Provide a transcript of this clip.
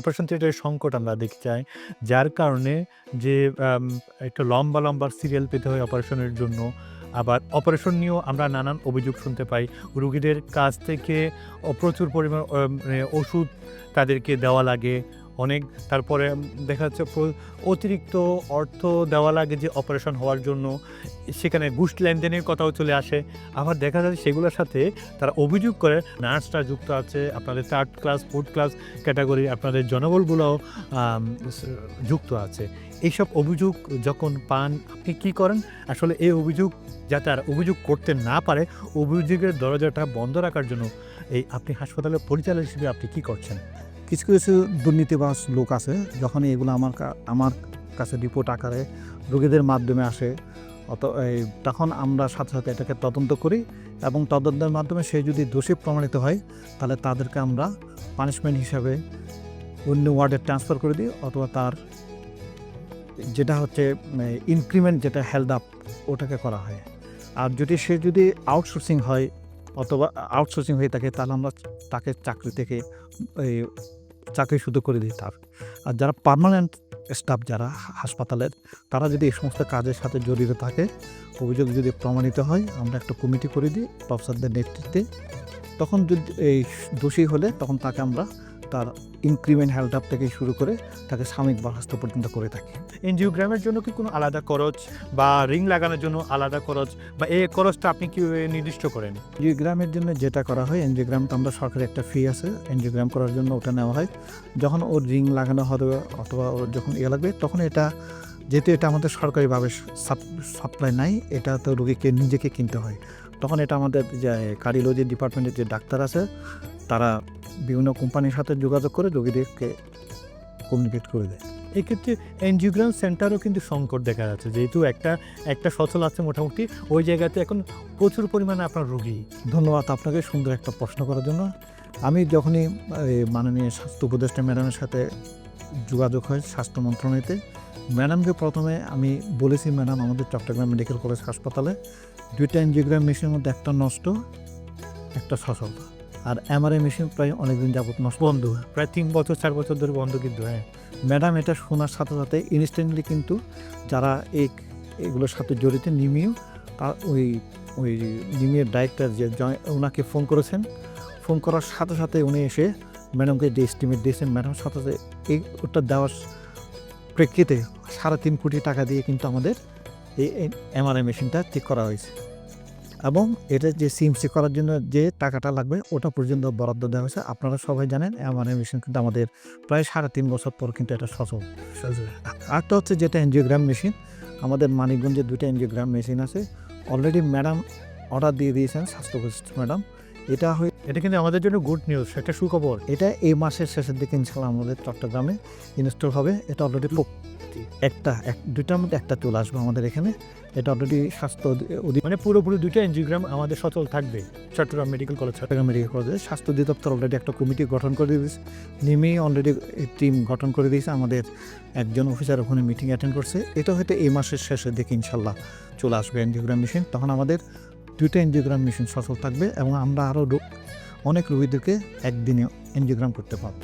Operation থিয়েটারের সংকট আমরা দেখতে চাই, যার কারণে যে একটা লম্বা লম্বা সিরিয়াল পেতে হয় অপারেশনের জন্য। আবার অপারেশন নিয়েও আমরা নানান অভিযোগ শুনতে পাই। রুগীদের কাছ থেকে প্রচুর পরিমাণ মানে ওষুধ তাদেরকে দেওয়া লাগে। অনেক। তারপরে দেখা যাচ্ছে অতিরিক্ত অর্থ দেওয়া লাগে যে অপারেশন হওয়ার জন্য। সেখানে ঘুষ লেনদেনের কথাও চলে আসে। আবার দেখা যাচ্ছে সেগুলোর সাথে তারা অভিযোগ করে, নার্সরা যুক্ত আছে, আপনাদের third class fourth class category আপনাদের জনবলগুলোও যুক্ত আছে। এইসব অভিযোগ যখন পান, আপনি কী করেন? আসলে এই অভিযোগ যাতে আর অভিযোগ করতে না পারে, অভিযোগের দরজাটা বন্ধ রাখার জন্য এই আপনি হাসপাতালের পরিচালক হিসেবে আপনি কী করছেন? কিছু কিছু দুর্নীতিবাজ লোক আছে যখন এগুলো আমার আমার কাছে রিপোর্ট আকারে রোগীদের মাধ্যমে আসে, অত তখন আমরা সাথে সাথে এটাকে তদন্ত করি এবং তদন্তের মাধ্যমে সে যদি দোষী প্রমাণিত হয়, তাহলে তাদেরকে আমরা পানিশমেন্ট হিসাবে অন্য ওয়ার্ডে ট্রান্সফার করে দিই অথবা তার যেটা হচ্ছে ইনক্রিমেন্ট যেটা হেল্ড আপ ওটাকে করা হয়। আর যদি সে যদি আউটসোর্সিং হয় অথবা আউটসোর্সিং হয়ে থাকে, তাহলে আমরা তাকে চাকরি থেকে চাকরি শুধু করে দিই তার। আর যারা পারমানেন্ট স্টাফ যারা হাসপাতালের তারা যদি এই সমস্ত কাজের সাথে জড়িত থাকে, অভিযোগ যদি প্রমাণিত হয়, আমরা একটা কমিটি করে দিই প্রফেসরদের নেতৃত্বে। তখন যদি এই দোষী হলে, তখন তাকে আমরা তার ইনক্রিমেন্ট হ্যাল্ড আপ থেকে শুরু করে তাকে সাময়িক বরখাস্ত পর্যন্ত করে থাকে। এনজিওগ্রামের জন্য কি কোনো আলাদা খরচ বা রিং লাগানোর জন্য আলাদা খরচ বা এই খরচটা আপনি কি নির্দিষ্ট করেন? এনজিওগ্রামের জন্য যেটা করা হয় এনজিওগ্রাম তো আমরা সরকারি একটা ফি আছে এনজিওগ্রাম করার জন্য ওটা নেওয়া হয়। যখন ওর রিং লাগানো হবে অথবা ওর যখন ইয়ে লাগবে তখন এটা যেহেতু এটা আমাদের সরকারিভাবে সাপ্লাই নাই এটা তো রোগীকে নিজেকে কিনতে হয়। তখন এটা আমাদের যে কার্ডিওলজি ডিপার্টমেন্টের যে ডাক্তার আছে তারা বিভিন্ন কোম্পানির সাথে যোগাযোগ করে রোগীদেরকে কমিউনিকেট করে দেয়। এক্ষেত্রে এনজিওগ্রাম সেন্টারও কিন্তু সংকট দেখা যাচ্ছে। যেহেতু একটা একটা সচল আছে মোটামুটি ওই জায়গাতে এখন প্রচুর পরিমাণে আপনার রোগী। ধন্যবাদ আপনাকে সুন্দর একটা প্রশ্ন করার জন্য। আমি যখনই মাননীয় স্বাস্থ্য উপদেষ্টা ম্যাডামের সাথে যোগাযোগ হয় স্বাস্থ্য মন্ত্রণালয়তে। ম্যাডামকে প্রথমে আমি বলেছি ম্যাডাম আমাদের চট্টগ্রাম মেডিকেল কলেজ হাসপাতালে দুইটা এনজিওগ্রাম মেশিনের মধ্যে একটা নষ্ট একটা সচল। আর এমআরআই মেশিন প্রায় অনেকদিন যাবত নষ্ট। বন্ধ প্রায় তিন বছর চার বছর ধরে বন্ধ কিন্তু হ্যাঁ। ম্যাডাম এটা শোনার সাথে সাথে ইনস্ট্যান্টলি কিন্তু যারা এই এগুলোর সাথে জড়িত নিমিও তার ওই ওই নিমিয়ের ডাইরেক্টর যে জয়- ওনাকে ফোন করেছেন। ফোন করার সাথে সাথে উনি এসে ম্যাডামকে যে এস্টিমেট দিয়েছেন ম্যাডাম সাথে এই ওটা দেওয়ার প্রেক্ষিতে সাড়ে তিন কোটি টাকা দিয়ে কিন্তু আমাদের এই এমআরআই মেশিনটা ঠিক করা হয়েছে। এবং এটা যে সিএমসি করার জন্য যে টাকাটা লাগবে ওটা পর্যন্ত বরাদ্দ দেওয়া হয়েছে। আপনারা সবাই জানেন এমআরআই মেশিন কিন্তু আমাদের প্রায় সাড়ে তিন বছর পর কিন্তু এটা সচল। আরেকটা হচ্ছে যেটা এনজিওগ্রাম মেশিন আমাদের মানিকগঞ্জে দুটো এনজিওগ্রাম মেশিন আছে। অলরেডি ম্যাডাম অর্ডার দিয়ে দিয়েছেন স্বাস্থ্য ম্যাডাম এটা হয়ে এটা কিন্তু আমাদের জন্য গুড নিউজ একটা সুখবর। এটা এই মাসের শেষের দিকে ইনশাল্লাহ আমাদের চট্টগ্রামে ইনস্টল হবে। এটা অলরেডি একটা, এক, দুইটার মধ্যে একটা চলে আসবে আমাদের এখানে। এটা অলরেডি স্বাস্থ্য মানে পুরোপুরি দুইটা এনজিওগ্রাম আমাদের সচল থাকবে। Chittagong medical college Chittagong medical কলেজে স্বাস্থ্য অধিদপ্তর অলরেডি একটা কমিটি গঠন করে দিয়েছে। নিমেই অলরেডি টিম গঠন করে দিয়েছে। আমাদের একজন অফিসার ওখানে মিটিং অ্যাটেন্ড করছে। এটা হয়তো এই মাসের শেষের দিকে ইনশাল্লাহ চলে আসবে এনজিওগ্রাম মেশিন তখন আমাদের দুইটা এনজিওগ্রাম মেশিন সচল থাকবে এবং আমরা আরও অনেক রোগীদেরকে একদিনে এনজিওগ্রাম করতে পারব।